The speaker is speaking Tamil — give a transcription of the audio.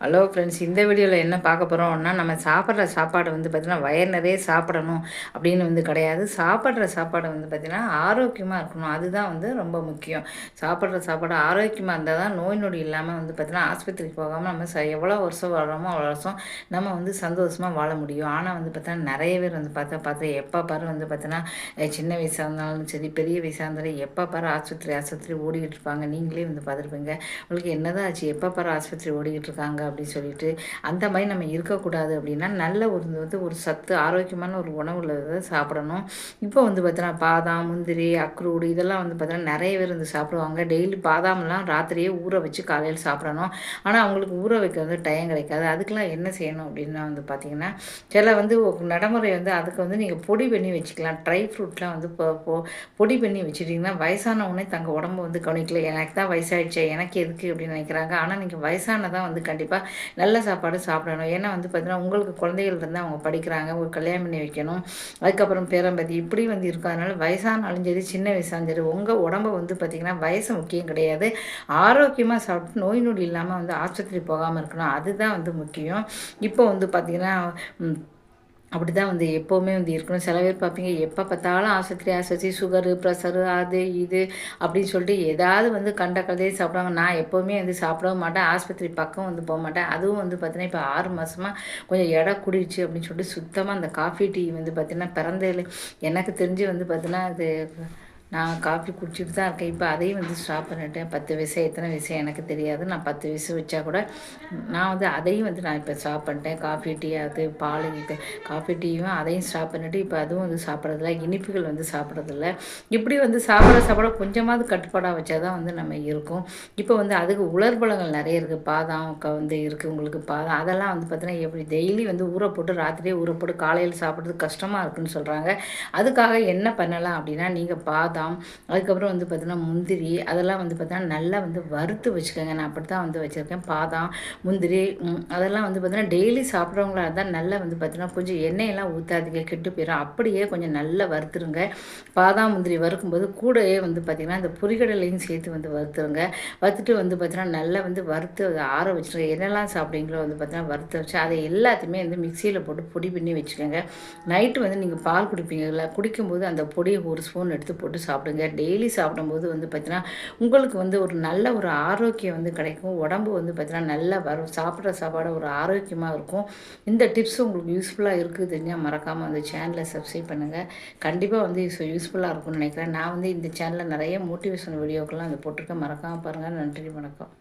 ஹலோ ஃப்ரெண்ட்ஸ் இந்த வீடியோவில் என்ன பார்க்க போகிறோம்னா நம்ம சாப்பிட்ற சாப்பாடு வந்து பார்த்திங்கன்னா வயர் நிறைய சாப்பிடணும் அப்படின்னு வந்து கிடையாது. சாப்பிட்ற சாப்பாடு வந்து பார்த்திங்கன்னா ஆரோக்கியமாக இருக்கணும். அதுதான் வந்து ரொம்ப முக்கியம். சாப்பிட்ற சாப்பாடு ஆரோக்கியமாக இருந்தால் தான் நோய் நொடி இல்லாமல் வந்து பார்த்திங்கன்னா ஆஸ்பத்திரிக்கு போகாமல் நம்ம ச எவ்வளோ வருஷம் வாழ்கிறோமோ அவ்வளோ வருஷம் நம்ம வந்து சந்தோஷமாக வாழ முடியும். ஆனால் வந்து பார்த்தா நிறைய பேர் வந்து பார்த்தா பார்த்து எப்போ பாரு வந்து பார்த்தீங்கன்னா சின்ன வயசாக இருந்தாலும் சரி பெரிய வயசாக இருந்தாலும் எப்போ பாரு ஆஸ்பத்திரி ஆஸ்பத்திரி ஓடிக்கிட்டு இருப்பாங்க. நீங்களே வந்து பார்த்துருப்பீங்க. உங்களுக்கு என்னதான் ஆச்சு? எப்போ பாரு ஆஸ்பத்திரி ஓடிக்கிட்டு இருக்காங்க? அப்படின்னு சொல்லிட்டு அந்த மாதிரி நம்ம இருக்கக்கூடாது அப்படின்னா நல்ல ஒரு வந்து ஒரு சத்து ஆரோக்கியமான ஒரு உணவுள்ளதை சாப்பிடணும். இப்போ வந்து பார்த்தீங்கன்னா பாதாம் முந்திரி அக்ரூடு இதெல்லாம் வந்து பார்த்தீங்கன்னா நிறைய பேர் வந்து சாப்பிடுவாங்க. டெய்லி பாதாம்லாம் ராத்திரியே ஊற வச்சு காலையில் சாப்பிடணும். ஆனால் அவங்களுக்கு ஊற வைக்க வந்து டைம் கிடைக்காது. அதுக்கெலாம் என்ன செய்யணும் அப்படின்னா வந்து பார்த்திங்கன்னா சில வந்து நடைமுறை வந்து அதுக்கு வந்து நீங்கள் பொடி பண்ணி வச்சுக்கலாம். ட்ரை ஃப்ரூட்லாம் வந்து இப்போ பொடி பண்ணி வச்சுட்டிங்கன்னா வயசானவனே தங்க உடம்பு வந்து கவனிக்கல. எனக்கு தான் வயசாகிடுச்சு எனக்கு எதுக்கு அப்படின்னு நினைக்கிறாங்க. ஆனால் நீங்கள் வயசானதான் வந்து கண்டிப்பாக நல்ல சாப்பாடு சாப்பிடணும். ஏன்னா வந்து பார்த்தீங்கன்னா உங்களுக்கு குழந்தைகள் இருந்து அவங்க படிக்கிறாங்க ஒரு கல்யாணம் பண்ணி வைக்கணும். அதுக்கப்புறம் பேரம்பதி இப்படி வந்து இருக்கும். அதனால் வயசானாலும் சரி சின்ன வயசாலும் சரி உங்கள் உடம்பு வந்து பார்த்திங்கன்னா வயசு முக்கியம் கிடையாது. ஆரோக்கியமாக சாப்பிட்டு நோய் நொடி இல்லாமல் வந்து ஆஸ்பத்திரி போகாமல் இருக்கணும். அதுதான் வந்து முக்கியம். இப்போ வந்து பார்த்திங்கன்னா அப்படி தான் வந்து எப்போவுமே வந்து இருக்கணும். சில பேர் பார்ப்பீங்க எப்போ பார்த்தாலும் ஆஸ்பத்திரி ஆஸ்பத்திரி சுகரு ப்ரெஷரு அது இது அப்படின்னு சொல்லிட்டு ஏதாவது வந்து கண்ட கதையை சாப்பிடுவாங்க நான் எப்போவுமே வந்து சாப்பிடவும் மாட்டேன். ஆஸ்பத்திரி பக்கம் வந்து போக மாட்டேன். அதுவும் வந்து பார்த்தீங்கன்னா இப்போ ஆறு மாதமாக கொஞ்சம் இடம் குடிச்சு அப்படின்னு சொல்லிட்டு சுத்தமாக அந்த காஃபி டீ வந்து பார்த்திங்கன்னா பிறந்ததில் எனக்கு தெரிஞ்சு வந்து பார்த்தீங்கன்னா அது நான் காஃபி குடிச்சிட்டு தான் இருக்கேன். இப்போ அதையும் வந்து ஸ்டாப் பண்ணிட்டேன். பத்து விசை எத்தனை விசை எனக்கு தெரியாது. நான் பத்து விசை வச்சா கூட நான் வந்து அதையும் வந்து நான் இப்போ ஸ்டாப் பண்ணிட்டேன். காஃபி டீ அது பால் இப்போ காஃபி டீயும் அதையும் ஸ்டாப் பண்ணிவிட்டு இப்போ அதுவும் வந்து சாப்பிட்றதில்ல. இனிப்புகள் வந்து சாப்பிட்றதில்ல. இப்படி வந்து சாப்பிட சாப்பிட கொஞ்சமாவது கட்டுப்பாடாக வச்சா தான் வந்து நம்ம இருக்கும். இப்போ வந்து அதுக்கு உலர்பலங்கள் நிறைய இருக்குது பாதாம் வந்து இருக்குது உங்களுக்கு. பாதாம் அதெல்லாம் வந்து பார்த்தீங்கன்னா எப்படி டெய்லி வந்து ஊற போட்டு ராத்திரியே ஊற போட்டு காலையில் சாப்பிட்றது கஷ்டமாக இருக்குன்னு சொல்கிறாங்க அதுக்காக என்ன பண்ணலாம் அப்படின்னா நீங்கள் பாதாம் பாதாம் அதுக்கப்புறம் வந்து பார்த்திங்கன்னா முந்திரி அதெல்லாம் வந்து பார்த்திங்கன்னா நல்லா வந்து வறுத்து வச்சுக்கோங்க. நான் அப்படி தான் வந்து வச்சுருக்கேன். பாதாம் முந்திரி அதெல்லாம் வந்து பார்த்திங்கன்னா டெய்லி சாப்பிட்றவங்களா இருந்தால் நல்லா வந்து பார்த்திங்கன்னா கொஞ்சம் எண்ணெயெல்லாம் ஊற்றாதீங்க கெட்டு போயிடும் அப்படியே கொஞ்சம் நல்லா வறுத்துருங்க. பாதாம் முந்திரி வறுக்கும்போது கூடயே வந்து பார்த்திங்கன்னா இந்த பொரிகடலையும் சேர்த்து வந்து வறுத்துருங்க. வறுத்துட்டு வந்து பார்த்திங்கன்னா நல்லா வந்து வறுத்து அதை ஆற வச்சுருங்க. என்னெல்லாம் சாப்பிட்றீங்களோ வந்து பார்த்திங்கன்னா வறுத்து வச்சு அதை எல்லாத்தையுமே வந்து மிக்சியில் போட்டு பொடி பண்ணி வச்சுக்கோங்க. நைட்டு வந்து நீங்கள் பால் குடிப்பீங்கல்ல குடிக்கும்போது அந்த பொடியை ஒரு ஸ்பூன் எடுத்து போட்டு சாப்பிடுங்க. டெய்லி சாப்பிடும்போது வந்து பார்த்தீங்கன்னா உங்களுக்கு வந்து ஒரு நல்ல ஒரு ஆரோக்கியம் வந்து கிடைக்கும். உடம்பு வந்து பார்த்தீங்கன்னா நல்லா வரும். சாப்பிட்ற சாப்பாடு ஒரு ஆரோக்கியமாக இருக்கும். இந்த டிப்ஸ் உங்களுக்கு யூஸ்ஃபுல்லாக இருக்குது தெரிஞ்சால் மறக்காமல் அந்த சேனலை சப்ஸ்கிரைப் பண்ணுங்கள் கண்டிப்பாக வந்து யூஸ்ஃபுல்லாக இருக்கும்னு நினைக்கிறேன். நான் வந்து இந்த சேனலில் நிறைய மோட்டிவேஷன் வீடியோக்கெல்லாம் வந்து போட்டிருக்கேன். மறக்காமல் பாருங்கள் நன்றி வணக்கம்.